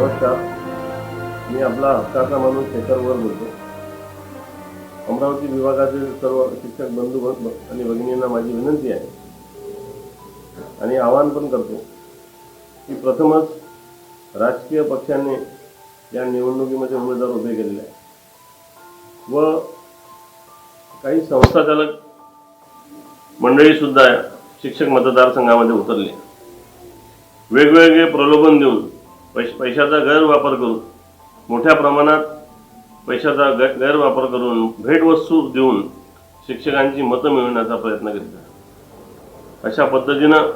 नमस्कार. मी आपला हक्काचा माणूस शेखरवर बोलतो. अमरावती विभागातील सर्व शिक्षक बंधू आणि भगिनींना माझी विनंती आहे. आणि आवाहन पण करतो की प्रथमच राजकीय पक्षांनी या निवडणुकीमध्ये उमेदवार उभे केलेले आहे व काही संस्थाचालक मंडळीसुद्धा शिक्षक मतदारसंघामध्ये उतरले. वेगवेगळे प्रलोभन देऊन पैश पैशाचा गैरवापर करून मोठ्या प्रमाणात पैशाचा गै गैरवापर करून भेटवस्तू देऊन शिक्षकांची मतं मिळवण्याचा प्रयत्न करीत आहे. अशा पद्धतीनं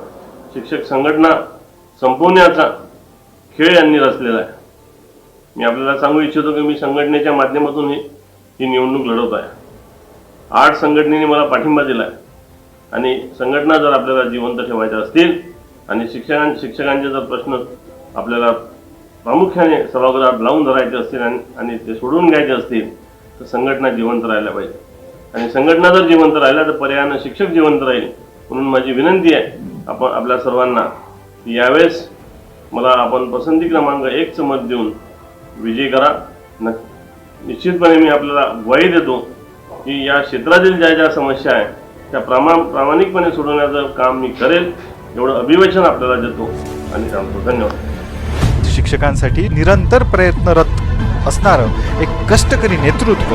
शिक्षक संघटना संपवण्याचा खेळ यांनी रचलेला आहे. मी आपल्याला सांगू इच्छितो की मी संघटनेच्या माध्यमातून ही ही निवडणूक लढवत आहे. आठ संघटनेने मला पाठिंबा दिला आहे. आणि संघटना जर आपल्याला जिवंत ठेवायच्या असतील आणि शिक्षकां शिक्षकांचे जर प्रश्न आपल्याला प्रामुख्याने सभागृहात लावून धरायचे असतील आणि आणि ते सोडवून घ्यायचे असतील तर संघटना जिवंत राहायला पाहिजे. आणि संघटना जर जिवंत राहिल्या तर पर्यायानं शिक्षक जिवंत राहील म्हणून माझी विनंती आहे आपण आपल्या सर्वांना यावेळेस मला आपण पसंती क्रमांक एकचं मत देऊन विजयी करा. न निश्चितपणे मी आपल्याला ग्वाही देतो की या क्षेत्रातील ज्या ज्या समस्या आहेत त्या प्रामा प्रामाणिकपणे सोडवण्याचं काम मी करेल एवढं अभिवेचन आपल्याला देतो. आणि सांगतो धन्यवाद. शिक्षकांसाठी निरंतर प्रयत्नरत असणारं एक कष्टकरी नेतृत्व.